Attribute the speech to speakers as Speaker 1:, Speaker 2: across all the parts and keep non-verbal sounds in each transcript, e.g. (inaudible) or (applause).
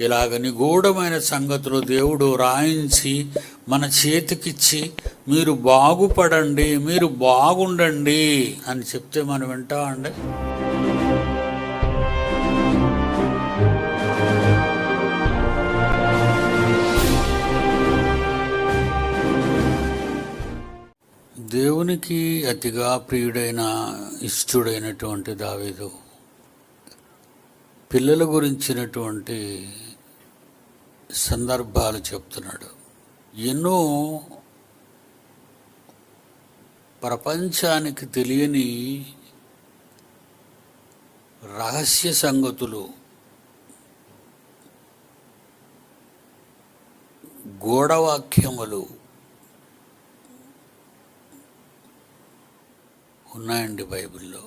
Speaker 1: ఇలాగ నిగూఢమైన సంగతులు దేవుడు రాయించి మన చేతికిచ్చి మీరు బాగుపడండి మీరు బాగుండండి అని చెప్తే మనం వింటామండి దేవునికి అతిగా ప్రియుడైన ఇష్టుడైనటువంటి దావేదు పిల్లల గురించినటువంటి సందర్భాలు చెప్తున్నాడు. ఎన్నో ప్రపంచానికి తెలియని రహస్య సంగతులు గోడవాక్యములు ఉన్నాయండి బైబిల్లో.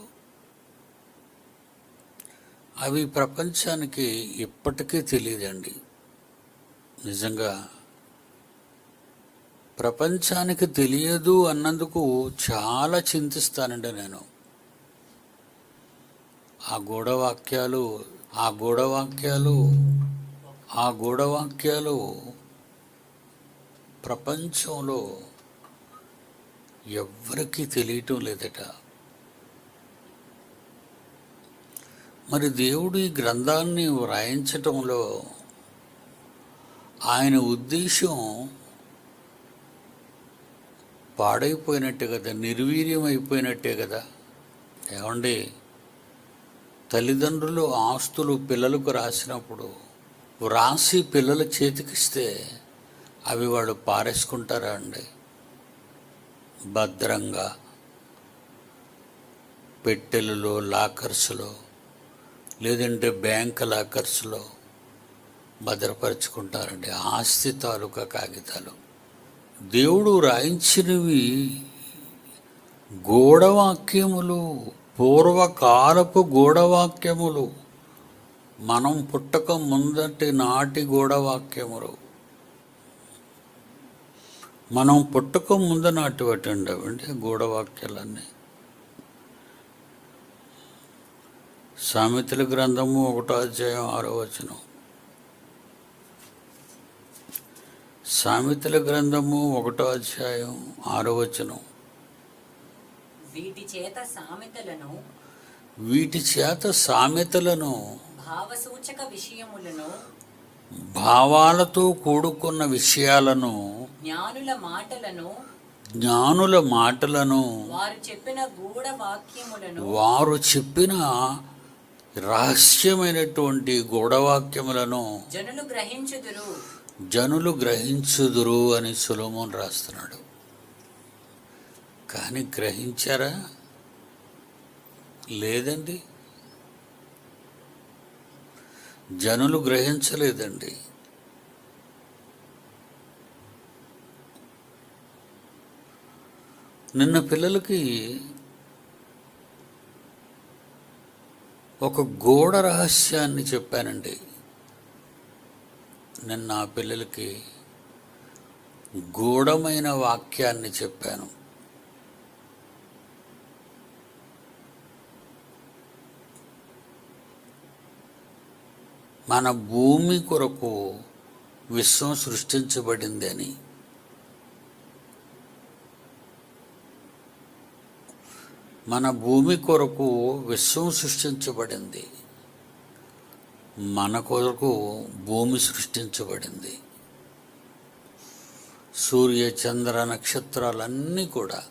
Speaker 1: అవి ప్రపంచానికి ఇప్పటికీ తెలియదండి. నిజంగా ప్రపంచానికి తెలియదు అన్నందుకు చాలా చింతిస్తానండి నేను. ఆ గూఢవాక్యాలు ఆ గూఢవాక్యాలు ఆ గూఢవాక్యాలు ప్రపంచంలో ఎవ్వరికీ తెలియటం లేదట. మరి దేవుడు ఈ గ్రంథాన్ని వ్రాయించటంలో ఆయన ఉద్దేశం పాడైపోయినట్టే కదా నిర్వీర్యం అయిపోయినట్టే కదా. ఏమండి? తల్లిదండ్రులు ఆస్తులు పిల్లలకు రాసినప్పుడు వ్రాసి పిల్లల చేతికిస్తే అవి వాళ్ళు పారేసుకుంటారా అండి? భద్రంగా పెట్టెలలో లాకర్స్లో లేదంటే బ్యాంక్ లాకర్స్లో భద్రపరుచుకుంటారండి. ఆస్తి తాలూకా కాగితాలు. దేవుడు రాయించినవి గోడవాక్యములు పూర్వకాలపు గోడవాక్యములు. మనం పుట్టక ముందటి నాటి గోడవాక్యములు. మనం పుట్టక ముందు నాటి వాటి ఉండవండి గూఢవాక్యాలన్నీ సామెతల గ్రంథము ఒకటో అధ్యాయం ఆరో వచనం. సామెతల గ్రంథము ఒకటో అధ్యాయం ఆరో వచనం.
Speaker 2: వీటి చేత సామెతలను
Speaker 1: వీటి చేత సామెతలను
Speaker 2: భావసూచక విషయములను
Speaker 1: భావాలతో కూడుకున్న విషయాలను
Speaker 2: జ్ఞానుల మాటలను
Speaker 1: జ్ఞానుల మాటలను
Speaker 2: వారు చెప్పిన గూఢ వాక్యములను
Speaker 1: వారు చెప్పిన రహస్యమైనటువంటి గూఢవాక్యములను
Speaker 2: జనులు గ్రహించుదురు.
Speaker 1: జనులు గ్రహించుదురు అని సులోమోన్ రాస్తున్నాడు. కానీ గ్రహించారా? లేదండి. జనులు గ్రహించలేదండి. నిన్న పిల్లలకి ఒక గోడ రహస్యాన్ని చెప్పానండి. నిన్న పిల్లలకి గూఢమైన వాక్యాన్ని చెప్పాను. మన భూమి కొరకు విశ్వం సృష్టించబడింది అని. మన భూమి కొరకు విశ్వం సృష్టించబడింది. మన కొరకు భూమి సృష్టించబడింది. సూర్య చంద్ర నక్షత్రాలన్నీ కూడా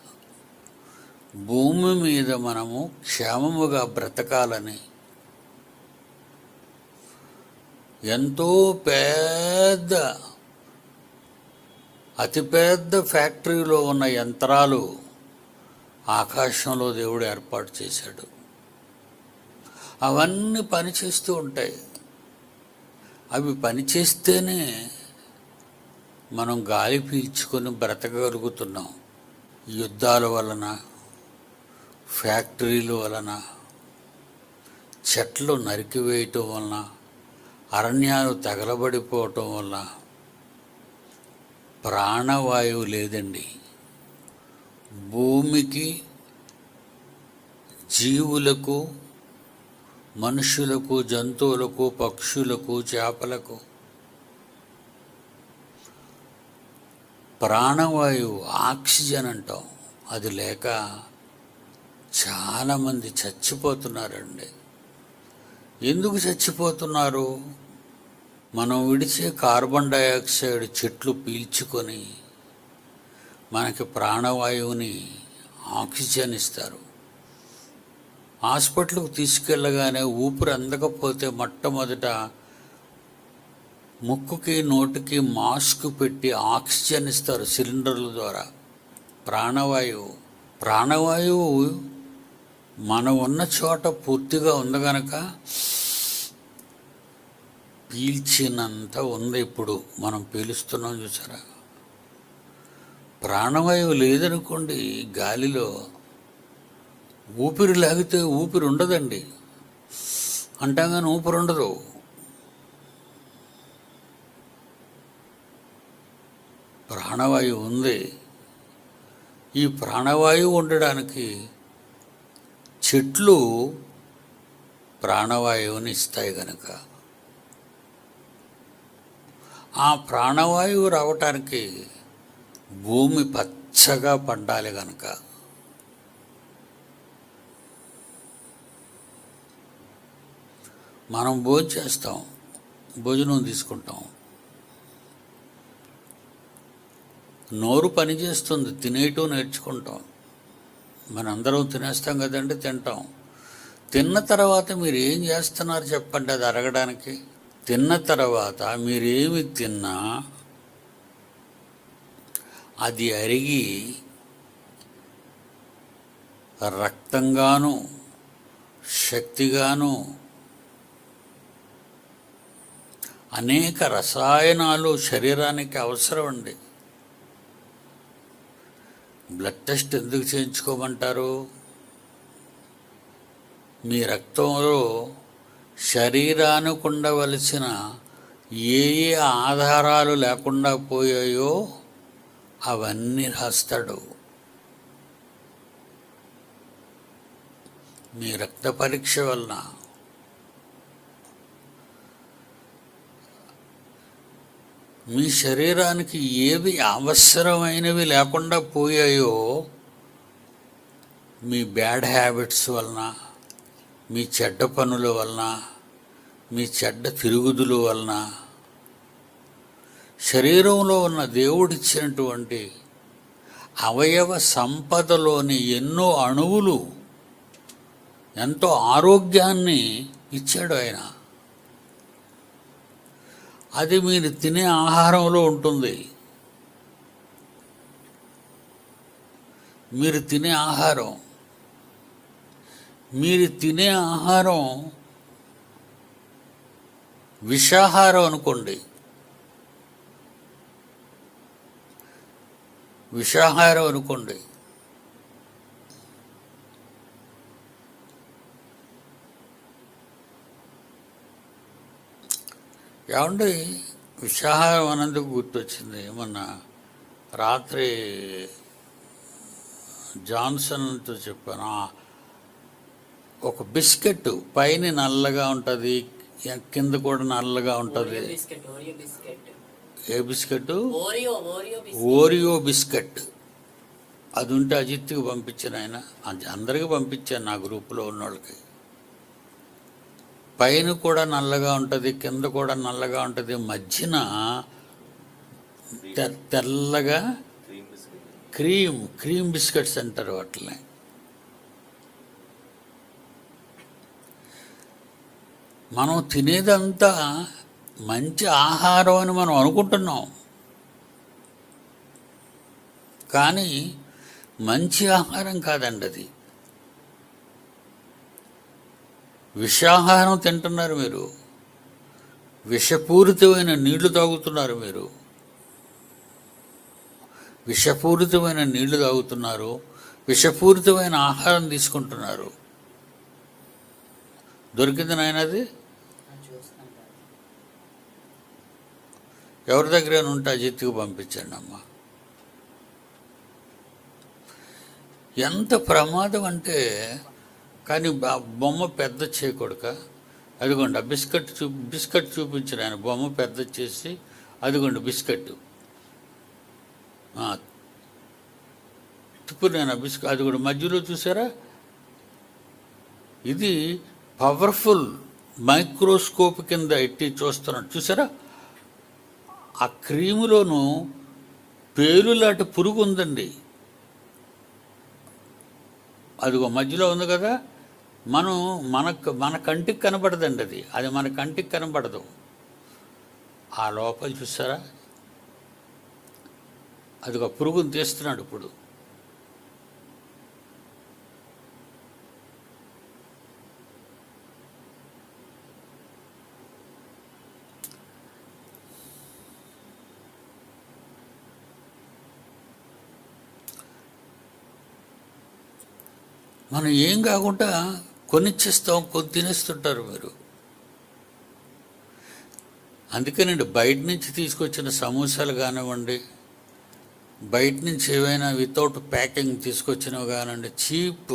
Speaker 1: భూమి మీద మనము క్షేమముగా బ్రతకాలని ఎంతో పెద్ద అతిపెద్ద ఫ్యాక్టరీలో ఉన్న యంత్రాలు ఆకాశంలో దేవుడు ఏర్పాటు చేశాడు. అవన్నీ పనిచేస్తూ ఉంటాయి. అవి పనిచేస్తేనే మనం గాలి పీల్చుకొని బ్రతకగలుగుతున్నాం. యుద్ధాల వలన ఫ్యాక్టరీల వలన చెట్లు నరికివేయటం వలన అరణ్యాలు తగలబడిపోవటం వల్ల ప్రాణవాయువు లేదండి. భూమికి జీవులకు మనుష్యులకు జంతువులకు పక్షులకు చేపలకు. ప్రాణవాయువు ఆక్సిజన్ అంటాం. అది లేక చాలామంది చచ్చిపోతున్నారండి. ఎందుకు చచ్చిపోతున్నారు? మనం విడిచే కార్బన్ డైఆక్సైడ్ చెట్లు పీల్చుకొని మనకి ప్రాణవాయువుని ఆక్సిజన్ ఇస్తారు. హాస్పిటల్కు తీసుకెళ్ళగానే ఊపిరి అందకపోతే మొట్టమొదట ముక్కుకి నోటికి మాస్క్ పెట్టి ఆక్సిజన్ ఇస్తారు సిలిండర్ల ద్వారా. ప్రాణవాయువు. ప్రాణవాయువు మనం ఉన్న చోట పూర్తిగా ఉంది గనక పీల్చినంత ఉంది ఇప్పుడు మనం పీలుస్తున్నాం చూసారా? ప్రాణవాయువు లేదనుకోండి గాలిలో ఊపిరి లాగితే ఊపిరి ఉండదండి అంటాం కానీ ఊపిరి ఉండదు ప్రాణవాయువు ఉంది. ఈ ప్రాణవాయువు ఉండడానికి చెట్లు ప్రాణవాయువుని ఇస్తాయి గనక. ఆ ప్రాణవాయువు రావటానికి భూమి పచ్చగా పండాలి గనక. మనం భోజనం చేస్తాం భోజనం తీసుకుంటాం. నోరు పనిచేస్తుంది తినేయటం నేర్చుకుంటాం. మనందరం తినేస్తాం కదండి తింటాం. తిన్న తర్వాత మీరు ఏం చేస్తున్నారు చెప్పండి అది అరగడానికి తిన్న తర్వాత మీరేమి తిన్నా అది అరిగి రక్తంగాను శక్తిగాను అనేక రసాయనాలు శరీరానికి అవసరం అండి బ్లడ్ టెస్ట్ ఎందుకు చేయించుకోమంటారు? మీ రక్తంలో శరీరానికి ఉండవలసిన ఏ ఏ ఆధారాలు లేకుండా పోయాయో అవన్నీ రాస్తాడు. మీ రక్త పరీక్ష వలన మీ శరీరానికి ఏవి అవసరమైనవి లేకుండా పోయాయో మీ బ్యాడ్ హ్యాబిట్స్ వలన మీ చెడ్డ పనుల వలన మీ చెడ్డ తిరుగుదుల వలన శరీరంలో ఉన్న దేవుడిచ్చినటువంటి అవయవ సంపదలోని ఎన్నో అణువులు ఎంతో ఆరోగ్యాన్ని ఇచ్చాడు ఆయన. అది మీరు తినే ఆహారంలో ఉంటుంది. మీరు తినే ఆహారం. మీరు తినే ఆహారం విషాహారం అనుకోండి. విషాహారం అనుకోండి. ఏమండి విషాహారం అన్నందుకు గుర్తొచ్చింది. మొన్న రాత్రి జాన్సన్తో చెప్పాను. ఒక బిస్కెట్ పైన నల్లగా ఉంటుంది కింద కూడా నల్లగా ఉంటుంది. ఏ బిస్కెట్
Speaker 2: ఓరియో బిస్కెట్
Speaker 1: అది ఉంటే అజిత్కి పంపించాను ఆయన. అది అందరికీ పంపించాను నా గ్రూపులో ఉన్న వాళ్ళకి పైన కూడా నల్లగా ఉంటుంది కింద కూడా నల్లగా ఉంటుంది మధ్యన తె- తెల్లగా క్రీమ్ క్రీమ్ బిస్కెట్స్ అంటారు వాటిని. మనం తినేదంతా మంచి ఆహారం అని మనం అనుకుంటున్నాం. కానీ మంచి ఆహారం కాదండి అది విషాహారం తింటున్నారు మీరు. విషపూరితమైన నీళ్ళు తాగుతున్నారు మీరు. విషపూరితమైన నీళ్ళు తాగుతున్నారు. విషపూరితమైన ఆహారం తీసుకుంటున్నారు. దొరికింది నాయన
Speaker 2: అది
Speaker 1: ఎవరి దగ్గర ఉంటే అజిత్కి పంపించండి అమ్మ. ఎంత ప్రమాదం అంటే కానీ ఆ బొమ్మ పెద్ద చేయకూడక అదిగోండి ఆ బిస్కెట్ చూ బిస్కెట్ చూపించిన ఆయన బొమ్మ పెద్ద చేసి. అదిగోండి బిస్కెట్. ఆ, బిస్కెట్ నేను అది కూడా మధ్యలో చూసారా? ఇది పవర్ఫుల్ మైక్రోస్కోప్ కింద ఎట్టి చూస్తున్నాడు. చూసారా? ఆ క్రీములోనూ పేలులాంటి పురుగు ఉందండి. అదిగో మధ్యలో ఉంది కదా? మనం మనకు మన కంటికి కనబడదండి అది. అది మన కంటికి కనబడదు. ఆ లోపల చూసారా? ఒక పురుగును తీస్తున్నాడు ఇప్పుడు. మనం ఏం కాకుండా కొనిచ్చేస్తాం కొని తినేస్తుంటారు మీరు. అందుకేనండి బయట నుంచి తీసుకొచ్చిన సమోసాలు కానివ్వండి బయట నుంచి ఏవైనా వితౌట్ ప్యాకింగ్ తీసుకొచ్చినవి కానివ్వండి చీప్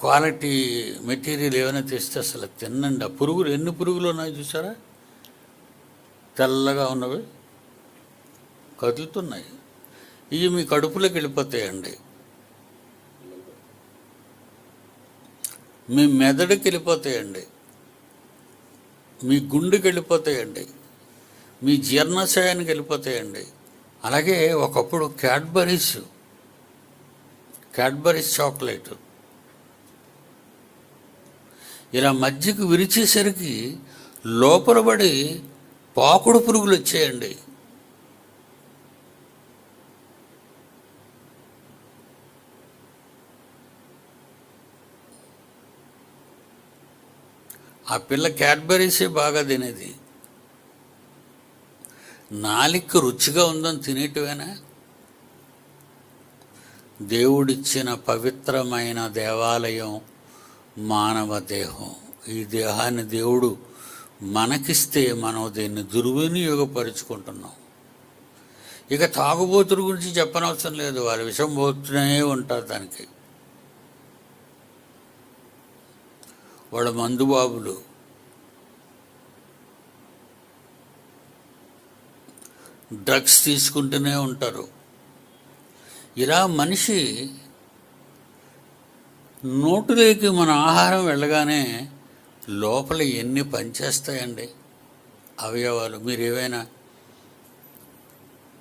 Speaker 1: క్వాలిటీ మెటీరియల్ ఏమైనా తెస్తే అసలు తినండి ఆ పురుగులు ఎన్ని పురుగులు ఉన్నాయి చూసారా? తెల్లగా ఉన్నవి. కదులుతున్నాయి. ఇవి మీ కడుపులోకి వెళ్ళిపోతాయండి. మీ మెదడుకి వెళ్ళిపోతాయండి. మీ గుండెకి వెళ్ళిపోతాయండి. మీ జీర్ణశయానికి వెళ్ళిపోతాయండి. అలాగే ఒకప్పుడు క్యాడ్బరీస్ క్యాడ్బరీస్ చాక్లెట్. ఇలా మధ్యకు విరిచేసరికి లోపల పడి పాకుడు పురుగులు వచ్చాయండి. ఆ పిల్ల క్యాడ్బరీసే బాగా తినేది. నాలిక రుచిగా ఉందని తినేటివేనా? దేవుడిచ్చిన పవిత్రమైన దేవాలయం మానవ దేహం. ఈ దేహాన్ని దేవుడు మనకిస్తే మనం దీన్ని దుర్వినియోగపరుచుకుంటున్నాం. ఇక తాగుబోతుల గురించి చెప్పనవసరం లేదు. వాళ్ళు విషం పోతూనే ఉంటారు దానికి. వాళ్ళ మందుబాబులు. డ్రగ్స్ తీసుకుంటూనే ఉంటారు. ఇలా మనిషి నోటులోకి మన ఆహారం వెళ్ళగానే లోపల ఎన్ని పనిచేస్తాయండి? అవయవాలు. మీరు ఏవైనా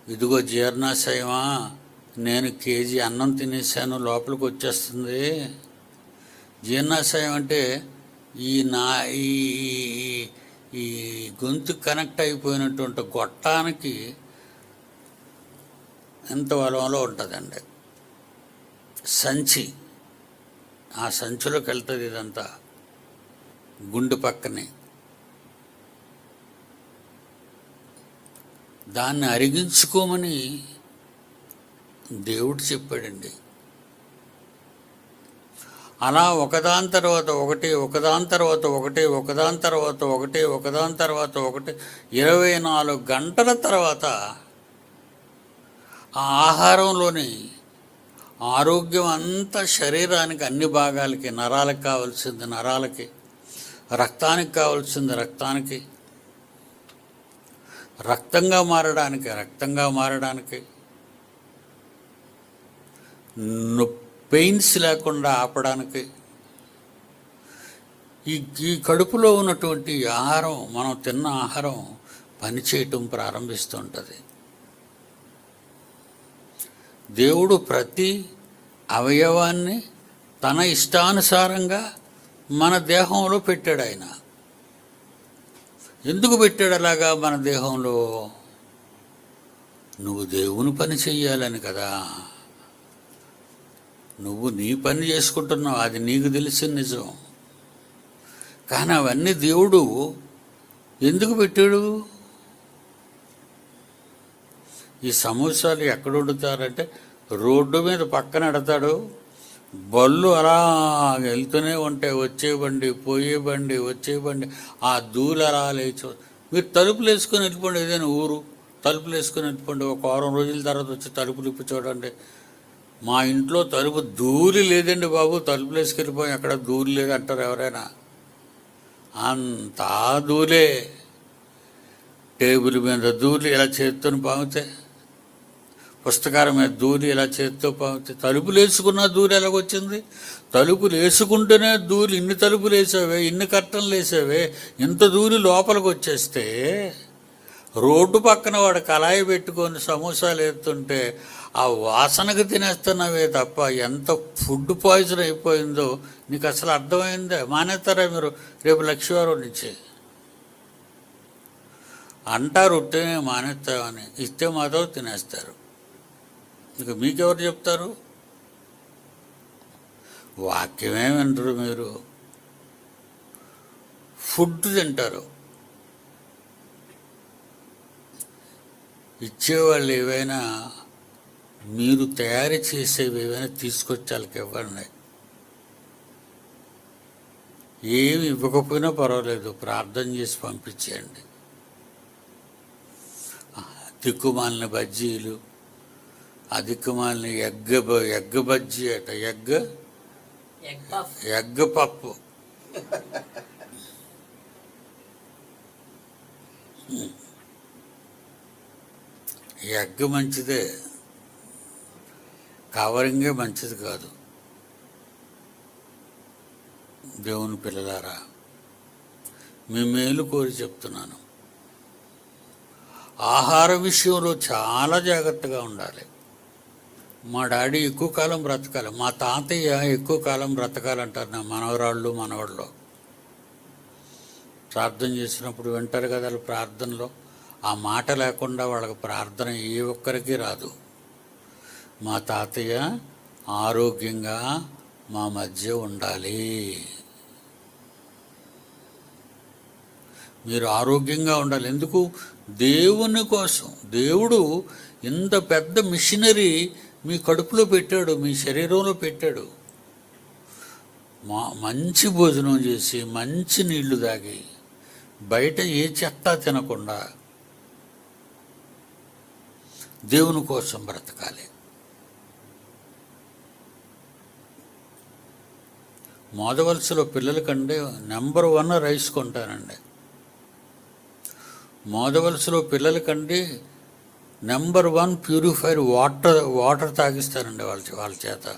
Speaker 1: ఇదిగో జీర్ణాశయమా? నేను కేజీ అన్నం తినేసాను లోపలికి వచ్చేస్తుంది. జీర్ణాశయం అంటే ఈ నా ఈ ఈ- గొంతు కనెక్ట్ అయిపోయినటువంటి గొట్టానికి ఎంత బలంలో ఉంటుందండి? సంచి. ఆ సంచిలోకి వెళ్తుంది ఇదంతా. గుండె పక్కనే. దాన్ని అరిగించుకోమని దేవుడు చెప్పాడండి. అలా ఒకదాని తర్వాత ఒకటి ఒకదాని తర్వాత ఒకటి ఒకదాని తర్వాత ఒకటి ఒకదాని తర్వాత ఒకటి ఇరవై నాలుగు గంటల తర్వాత ఆ ఆహారంలోని ఆరోగ్యం అంతా శరీరానికి అన్ని భాగాలకి నరాలకు కావాల్సింది నరాలకి రక్తానికి కావాల్సింది రక్తానికి రక్తంగా మారడానికి రక్తంగా మారడానికి నొప్పి పెయిన్స్ లేకుండా ఆపడానికి. ఈ ఈ కడుపులో ఉన్నటువంటి ఆహారం మనం తిన్న ఆహారం పనిచేయటం ప్రారంభిస్తుంటుంది. దేవుడు ప్రతి అవయవాన్ని తన ఇష్టానుసారంగా మన దేహంలో పెట్టాడు ఆయన. ఎందుకు పెట్టాడు అలాగా మన దేహంలో? నువ్వు దేవుని పని చెయ్యాలని కదా. నువ్వు నీ పని చేసుకుంటున్నావు. అది నీకు తెలిసిన నిజం. కానీ అవన్నీ దేవుడు ఎందుకు పెట్టాడు? ఈ సమోసాలు ఎక్కడ వండుతారంటే రోడ్డు మీద పక్కన ఎడతాడు బళ్ళు అలా వెళ్తూనే ఉంటాయి. వచ్చే బండి పోయే బండి వచ్చే బండి. ఆ దూలు అలా లేచు మీరు తలుపులు వేసుకొని వెళ్ళిపోండి. ఏదైనా ఊరు తలుపులు వేసుకొని వెళ్ళిపోండి. ఒక వారం రోజుల తర్వాత వచ్చి తలుపులు ఇప్పి చూడండి మా ఇంట్లో తలుపు దూరి లేదండి బాబు. తలుపులు వేసుకెళ్ళిపోయి ఎక్కడ దూరి లేదు అంటారు ఎవరైనా. అంతా దూరే. టేబుల్ మీద ధూళి ఇలా చేత్తోని పామితే. పుస్తకాల మీద దూరి ఇలా చేత్తో పంపితే తలుపులు వేసుకున్న దూరి ఎలాగొచ్చింది? తలుపులు వేసుకుంటేనే దూరి. ఇన్ని తలుపులు వేసావే ఇన్ని కట్టలు వేసావే. ఇంత దూరి లోపలికి వచ్చేస్తే రోడ్డు పక్కన వాడు కళాయి పెట్టుకొని సమోసాలు ఎత్తుంటే ఆ వాసనకు తినేస్తున్నావే తప్ప ఎంత ఫుడ్ పాయిజన్ అయిపోయిందో నీకు అసలు అర్థమైందే? మానేస్తారా మీరు? రేపు లక్ష్మీవారం నుంచి. అంటారు ఉట్టినే మానేస్తామని ఇస్తే మాత్రం తినేస్తారు. ఇక మీకెవరు చెప్తారు? వాక్యమే వింటారు మీరు. ఫుడ్ తింటారు. ఇచ్చేవాళ్ళు ఏవైనా మీరు తయారు చేసేవి ఏవైనా తీసుకొచ్చి వాళ్ళకి ఇవ్వండి ఏమి ఇవ్వకపోయినా పర్వాలేదు ప్రార్థన చేసి పంపించేయండి. దిక్కుమాలిన బజ్జీలు ఆ దిక్కుమాలిన ఎగ్గ ఎగ్గ బజ్జీ అట ఎగ్గ
Speaker 2: ఎగ్ పఫ్.
Speaker 1: ఎగ్గ (laughs) పప్పు ఎగ్ మంచిదే. కవరింగే మంచిది కాదు. దేవుని పిల్లలారా మీ మేలు కోరి చెప్తున్నాను. ఆహార విషయంలో చాలా జాగ్రత్తగా ఉండాలి. మా డాడీ ఎక్కువ కాలం బ్రతకాలి. మా తాతయ్య ఎక్కువ కాలం బ్రతకాలంటారు నా మనవరాళ్ళు మనవాళ్ళు. ప్రార్థన చేసినప్పుడు వింటారు కదా ప్రార్థనలో. ఆ మాట లేకుండా వాళ్ళకి ప్రార్థన ఏ ఒక్కరికి రాదు. మా తాతయ్య ఆరోగ్యంగా మా మధ్య ఉండాలి. మీరు ఆరోగ్యంగా ఉండాలి. ఎందుకు? దేవుని కోసం. దేవుడు ఇంత పెద్ద మిషనరీ మీ కడుపులో పెట్టాడు మీ శరీరంలో పెట్టాడు. మా మంచి భోజనం చేసి మంచి నీళ్ళు తాగి బయట ఏ చెత్త తినకుండా దేవుని కోసం బ్రతకాలి. మోదవలసలో పిల్లలకంటే నెంబర్ వన్ రైస్ కొంటానండి. మోదవలసలో పిల్లలకంటే number one purifier water water తాగిస్తారండి వాళ్ళ వాళ్ళ చేత.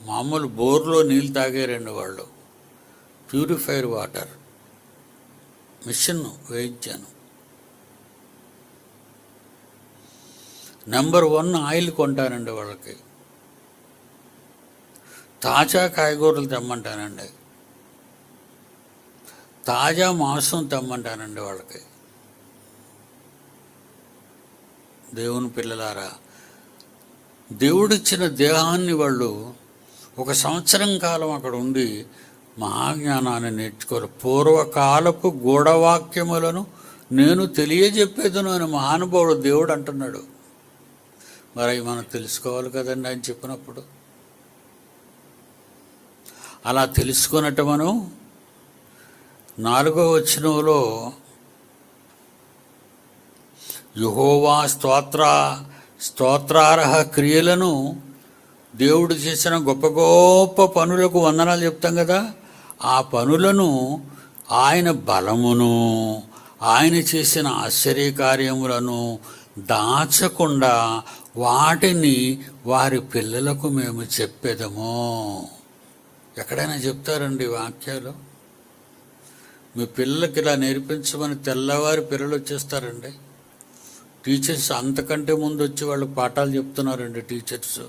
Speaker 1: మామూలు బోర్లో నీళ్ళు తాగారండి వాళ్ళు. Purifier water. మిషన్ వేయించాను. నెంబర్ వన్ ఆయిల్ కొంటానండి వాళ్ళకి. తాజా కాయగూరలు తెమ్మంటానండి. తాజా మాంసం తెమ్మంటానండి వాళ్ళకి. దేవుని పిల్లలారా దేవుడిచ్చిన దేహాన్ని వాళ్ళు ఒక సంవత్సరం కాలం అక్కడ ఉండి మహాజ్ఞానాన్ని నేర్చుకోరు. పూర్వకాలపు గూఢవాక్యములను నేను తెలియజెప్పేదను అని మహానుభావుడు దేవుడు అంటున్నాడు. మరి మనం తెలుసుకోవాలి కదండి ఆయన చెప్పినప్పుడు. అలా తెలుసుకున్నట్టు మనం నాలుగో వచనంలో యుహోవా స్తోత్ర స్తోత్రార్హ క్రియలను దేవుడు చేసిన గొప్ప గొప్ప పనులకు వందనాలు చెప్తాం కదా. ఆ పనులను ఆయన బలమును ఆయన చేసిన ఆశ్చర్యకార్యములను దాచకుండా వాటిని వారి పిల్లలకు మేము చెప్పేదము. ఎక్కడైనా చెప్తారండి వాక్యాలు? మీ పిల్లలకి ఇలా నేర్పించమని తెల్లవారి పిల్లలు వచ్చేస్తారండి. టీచర్స్ అంతకంటే ముందు వచ్చి వాళ్ళు పాఠాలు చెప్తున్నారండి టీచర్స్.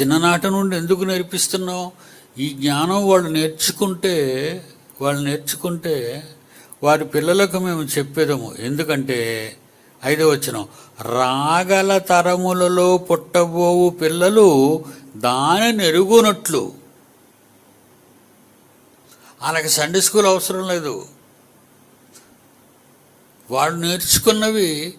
Speaker 1: చిన్ననాటి నుండి ఎందుకు నేర్పిస్తున్నావు? ఈ జ్ఞానం వాళ్ళు నేర్చుకుంటే వాళ్ళు నేర్చుకుంటే వారి పిల్లలకు మేము చెప్పేదము. ఎందుకంటే ఐదో వచ్చిన రాగల తరములలో పుట్టబోవు పిల్లలు దానిని ఎరుగునట్లు వాళ్ళకి సండే స్కూల్ అవసరం లేదు. వాళ్ళు నేర్చుకున్నవి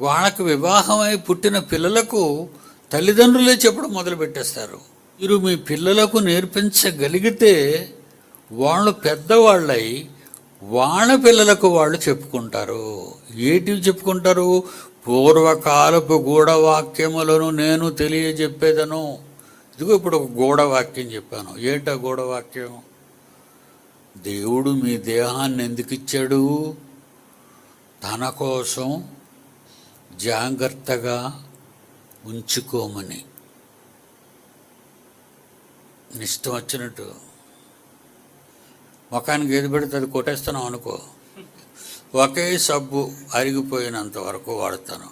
Speaker 1: వాళ్ళకి వివాహమై పుట్టిన పిల్లలకు తల్లిదండ్రులే చెప్పడం మొదలు పెట్టేస్తారు. మీరు మీ పిల్లలకు నేర్పించగలిగితే వాళ్ళు పెద్దవాళ్ళై వాళ్ళ పిల్లలకు వాళ్ళు చెప్పుకుంటారు. ఏటివి చెప్పుకుంటారు? పూర్వకాలపు గూఢవాక్యములను నేను తెలియజెప్పేదను. ఇదిగో ఇప్పుడు ఒక గూఢవాక్యం చెప్పాను. ఏంటా గూఢవాక్యం? దేవుడు మీ దేహాన్ని ఎందుకు ఇచ్చాడు? తన కోసం జాగ్రత్తగా ఉంచుకోమని. ఇష్టం వచ్చినట్టు ముఖానికి ఏది పెడితే అది కొట్టేస్తున్నాం అనుకో. ఒకే సబ్బు అరిగిపోయినంత వరకు వాడతాను.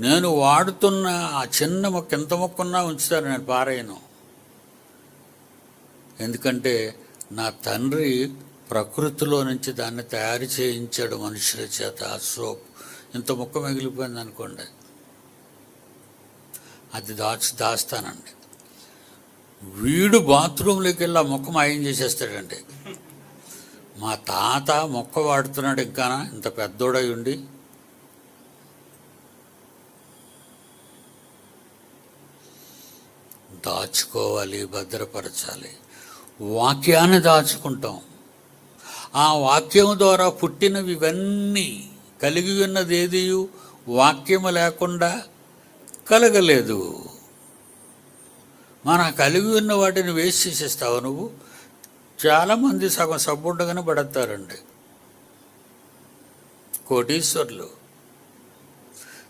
Speaker 1: నేను వాడుతున్న ఆ చిన్న మొక్క ఎంత మొక్కున్నా ఉంచుతాను నేను పారేయను. ఎందుకంటే నా తండ్రి ప్రకృతిలో నుంచి దాన్ని తయారు చేయించాడు మనుషుల చేత. ఆ సోప్ ఇంత మొక్క మిగిలిపోయింది అనుకోండి అది దాచి దాస్తానండి. వీడు బాత్రూంలోకి వెళ్ళి ఆ మొక్క మాయం చేసేస్తాడంటే. మా తాత మొక్క వాడుతున్నాడు ఇంకా ఇంత పెద్దోడై ఉండి. దాచుకోవాలి భద్రపరచాలి. వాక్యాన్ని దాచుకుంటాం. ఆ వాక్యం ద్వారా పుట్టినవి ఇవన్నీ కలిగి ఉన్నది ఏది వాక్యము లేకుండా కలగలేదు. మన కలిగి ఉన్న వాటిని వేస్ట్ చేసేస్తావు నువ్వు? చాలామంది సగం సబ్బుండగానే పడతారండి కోటీశ్వర్లు.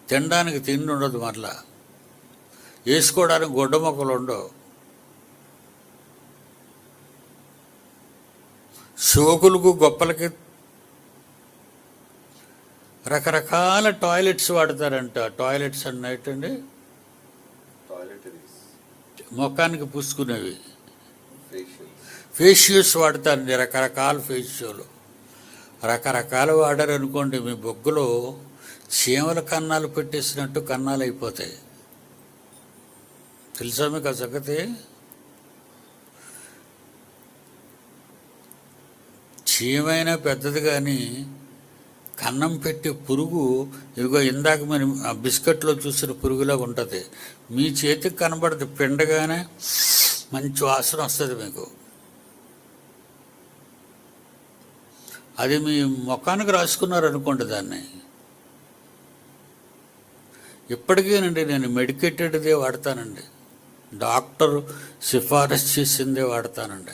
Speaker 1: తినడానికి తిండి ఉండదు మరలా. వేసుకోవడానికి గుడ్డ మొక్కలు ఉండవు. శోకులకు గొప్పలకి రకరకాల టాయిలెట్స్ వాడతారంట. టాయిలెట్స్ అన్నట్టండి
Speaker 3: అండి
Speaker 1: ముఖానికి పూసుకునేవి.
Speaker 3: ఫేషియల్
Speaker 1: ఫేషియల్స్ వాడతారండి రకరకాల ఫేషియల్ రకరకాలు వాడారు అనుకోండి మీ బొగ్గులో చీమల కన్నాలు పెట్టేసినట్టు కన్నాలు అయిపోతాయి. తెలుసా మీకు ఆ సంగతి? చీమైనా పెద్దది కానీ కన్నం పెట్టే పురుగు ఇదిగో ఇందాక మరి ఆ బిస్కెట్లో చూసిన పురుగులాగా ఉంటుంది. మీ చేతికి కనబడదు పిండగానే మంచి వాసన వస్తుంది మీకు. అది మీ ముఖానికి రాసుకున్నారు అనుకోండి దాన్ని. ఇప్పటికేనండి నేను మెడికేటెడ్దే వాడతానండి. డాక్టర్ సిఫారసు చేసిందే వాడతానండి.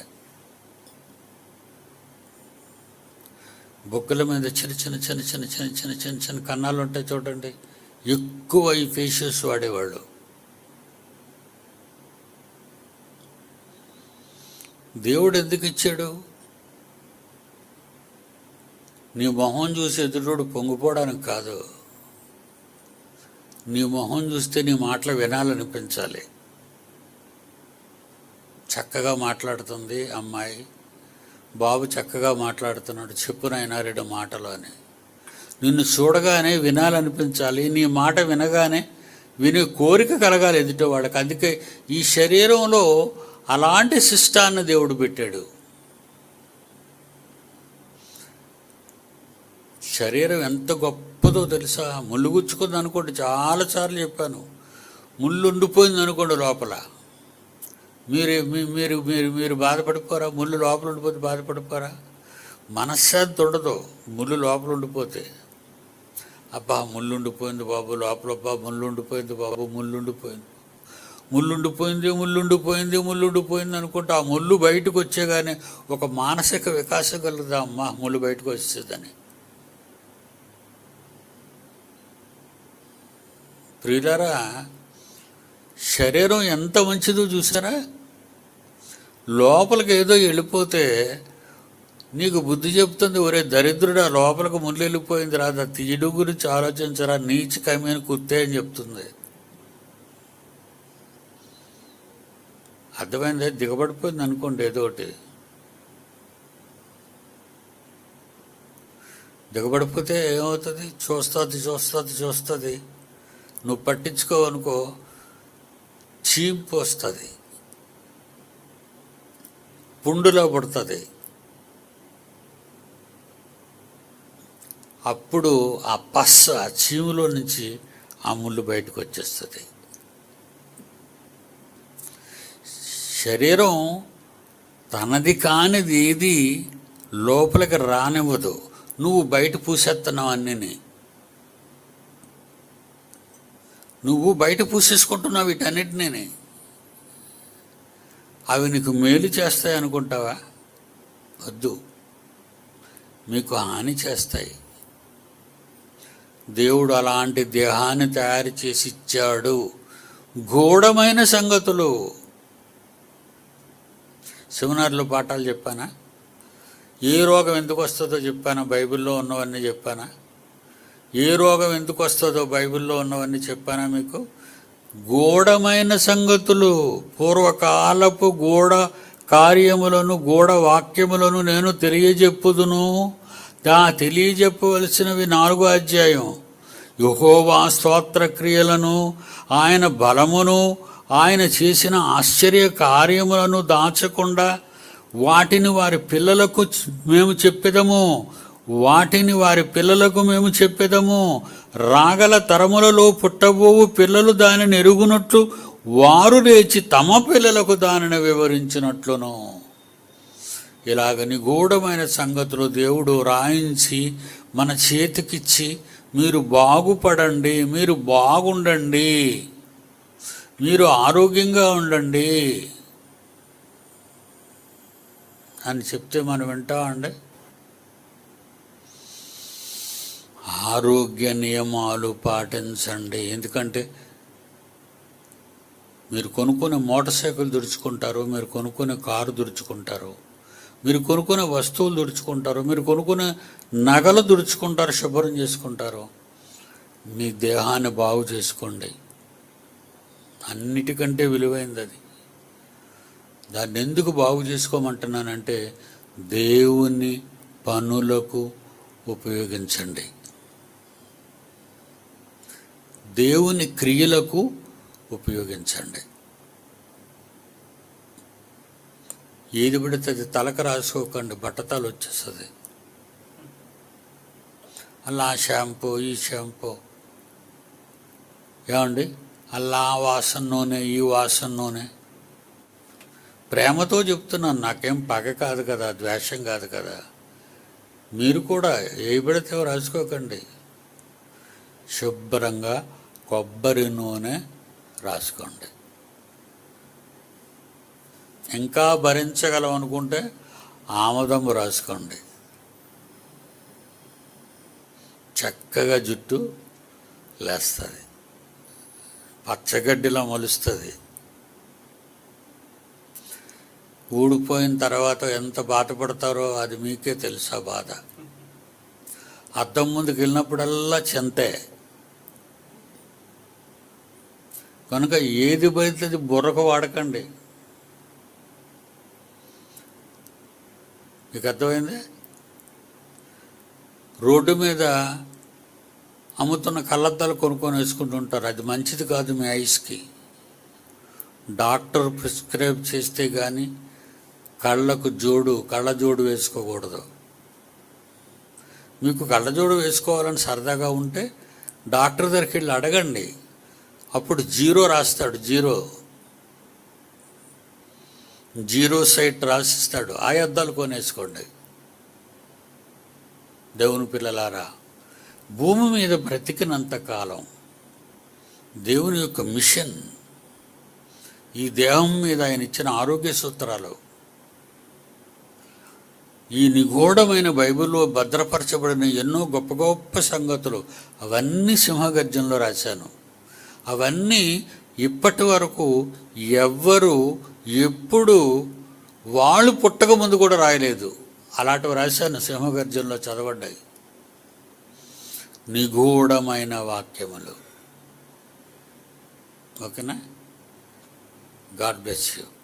Speaker 1: బొగ్గుల మీద చిన్న చిన్న చిన్న చిన్న చిన్న చిన్న చిన్న చిన్న కన్నాలు ఉంటాయి చూడండి. ఎక్కువ ఈ ఫేషియల్స్ వాడేవాళ్ళు. దేవుడు ఎందుకు ఇచ్చాడు? నీ మొహం చూసి ఎదురుడు పొంగిపోవడానికి కాదు. నీ మొహం చూస్తే నీ మాటలు వినాలనిపించాలి. చక్కగా మాట్లాడుతుంది అమ్మాయి. బాబు చక్కగా మాట్లాడుతున్నాడు చెప్పు నాయనారెడ్డి మాటలు అని. నిన్ను చూడగానే వినాలనిపించాలి నీ మాట వినగానే విని కోరిక కలగాలి ఎదుటి వాళ్ళకి అందుకే ఈ శరీరంలో అలాంటి శిష్టాన్ని దేవుడు పెట్టాడు. శరీరం ఎంత గొప్పదో తెలుసా? ముళ్ళు గుచ్చుకుంది అనుకోండి చాలాసార్లు చెప్పాను. ముళ్ళు ఉండిపోయింది అనుకోండి లోపల. మీరు మీ- మీరు మీరు మీరు బాధపడిపోరా ముళ్ళు లోపల ఉండిపోతే బాధపడిపోరా మనశ్శాంతి ఉండదు. ముళ్ళు లోపల ఉండిపోతే. అబ్బా ముళ్ళు ఉండిపోయింది బాబు లోపల అబ్బా ముళ్ళు ఉండిపోయింది బాబు ముళ్ళు ఉండిపోయింది. ముళ్ళు ఉండిపోయింది ముళ్ళు ఉండిపోయింది ముళ్ళు ఉండిపోయింది అనుకుంటే ఆ ముళ్ళు బయటకు వచ్చేగానే ఒక మానసిక వికాసం కలుగుదా అమ్మా ముళ్ళు బయటకు వచ్చేదని. ప్రియులారా శరీరం ఎంత మంచిదో చూసారా? లోపలికి ఏదో వెళ్ళిపోతే నీకు బుద్ధి చెప్తుంది ఒరే దరిద్రుడా లోపలికి ముందు వెళ్ళిపోయింది రాదా తీయడు గురించి ఆలోచించరా నీచి కమీన కుత్తే అని చెప్తుంది. అర్థమైంది? దిగబడిపోయింది అనుకోండి ఏదో ఒకటి. దిగబడిపోతే ఏమవుతుంది? చూస్తుంది చూస్తుంది చూస్తుంది. నువ్వు పట్టించుకోవనుకో చీంపు వస్తుంది. పుండులో పడుతుంది. అప్పుడు ఆ పస్ ఆ చీములో నుంచి ఆ ముళ్ళు బయటకు వచ్చేస్తుంది. శరీరం తనది కానిది ఏది లోపలికి రానివ్వదు. నువ్వు బయట పూసేస్తున్నావు అన్నీ నువ్వు బయట పూసేసుకుంటున్నావు వీటన్నిటినీ అవి నీకు మేలు చేస్తాయి అనుకుంటావా? వద్దు. మీకు హాని చేస్తాయి. దేవుడు అలాంటి దేహాన్ని తయారు చేసి ఇచ్చాడు. గూఢమైన సంగతులు. సెమినార్లో పాఠాలు చెప్పానా? ఏ రోగం ఎందుకు వస్తుందో చెప్పానా? బైబిల్లో ఉన్నవన్నీ చెప్పానా? ఏ రోగం ఎందుకు వస్తుందో బైబిల్లో ఉన్నవన్నీ చెప్పానా మీకు? గూఢమైన సంగతులు పూర్వకాలపు గూఢ కార్యములను గూఢ వాక్యములను నేను తెలియజెప్పుదును. దా తెలియజెప్పవలసినవి నాలుగో అధ్యాయం. యుహోవా స్తోత్ర క్రియలను ఆయన బలమును ఆయన చేసిన ఆశ్చర్య కార్యములను దాచకుండా వాటిని వారి పిల్లలకు మేము చెప్పెదము. వాటిని వారి పిల్లలకు మేము చెప్పెదము. రాగల తరములలో పుట్టబోవు పిల్లలు దానిని ఎరుగునట్లు వారు లేచి తమ పిల్లలకు దానిని వివరించినట్లును. ఇలాగ నిగూఢమైన సంగతులు దేవుడు రాయించి మన చేతికిచ్చి మీరు బాగుపడండి మీరు బాగుండండి మీరు ఆరోగ్యంగా ఉండండి అని చెప్తే మనం వింటామండి? ఆరోగ్య నియమాలు పాటించండి. ఎందుకంటే మీరు కొనుక్కునే మోటార్ సైకిల్ దుడుచుకుంటారు మీరు కొనుక్కునే కారు దుడుచుకుంటారు మీరు కొనుక్కునే వస్తువులు దుడుచుకుంటారు మీరు కొనుక్కునే నగలు దుడుచుకుంటారు శుభ్రం చేసుకుంటారు. మీ దేహాన్ని బాగు చేసుకోండి. అన్నిటికంటే విలువైంది అది. దాన్ని ఎందుకు బాగు చేసుకోమంటున్నానంటే దేవుని పనులకు ఉపయోగించండి. దేవుని క్రియలకు ఉపయోగించండి. ఏది పడితే అది తలకు రాసుకోకండి బట్టతలు వచ్చేస్తుంది. అలా ఆ షాంపూ ఈ షాంపూ. ఏమండి? అలా ఆ వాసన నూనె ఈ వాసన నూనె. ప్రేమతో చెప్తున్నాను నాకేం పగ కాదు కదా ద్వేషం కాదు కదా. మీరు కూడా ఏ పడితే రాసుకోకండి. శుభ్రంగా కొబ్బరి నూనె రాసుకోండి. ఇంకా భరించగలం అనుకుంటే ఆమదము రాసుకోండి. చక్కగా జుట్టు లేస్తుంది. పచ్చగడ్డిలా మొలుస్తుంది. ఊడిపోయిన తర్వాత ఎంత బాధపడతారో అది మీకే తెలుసా బాధ. అద్దం ముందుకు వెళ్ళినప్పుడల్లా చెంతే. కనుక ఏది బయట బుర్రకు వాడకండి. మీకు అర్థమైంది? రోడ్డు మీద అమ్ముతున్న కళ్ళద్దాలు కొనుక్కొని వేసుకుంటుంటారు అది మంచిది కాదు మీ ఐస్కి. డాక్టర్ ప్రిస్క్రైబ్ చేస్తే కానీ కళ్ళకు జోడు కళ్ళ జోడు వేసుకోకూడదు. మీకు కళ్ళజోడు వేసుకోవాలని సరదాగా ఉంటే డాక్టర్ దగ్గరికి వెళ్ళి అడగండి. అప్పుడు జీరో రాస్తాడు జీరో. Zero site రాసిస్తాడు. ఆ అద్దాలు కొనేసుకోండి. దేవుని పిల్లలారా భూమి మీద బ్రతికినంత కాలం దేవుని యొక్క మిషన్ ఈ దేహం మీద ఆయన ఇచ్చిన ఆరోగ్య సూత్రాలు ఈ నిగూఢమైన బైబిల్లో భద్రపరచబడిన ఎన్నో గొప్ప గొప్ప సంగతులు అవన్నీ సింహగర్జంలో రాశాను. అవన్నీ ఇప్పటి వరకు ఎవ్వరు ఎప్పుడు వాళ్ళు పుట్టక ముందు కూడా రాయలేదు. అలాంటివి రాశాను సింహగర్జనలో చదవడ్డాయి. నిగూఢమైన వాక్యములు. ఓకేనా? God bless you.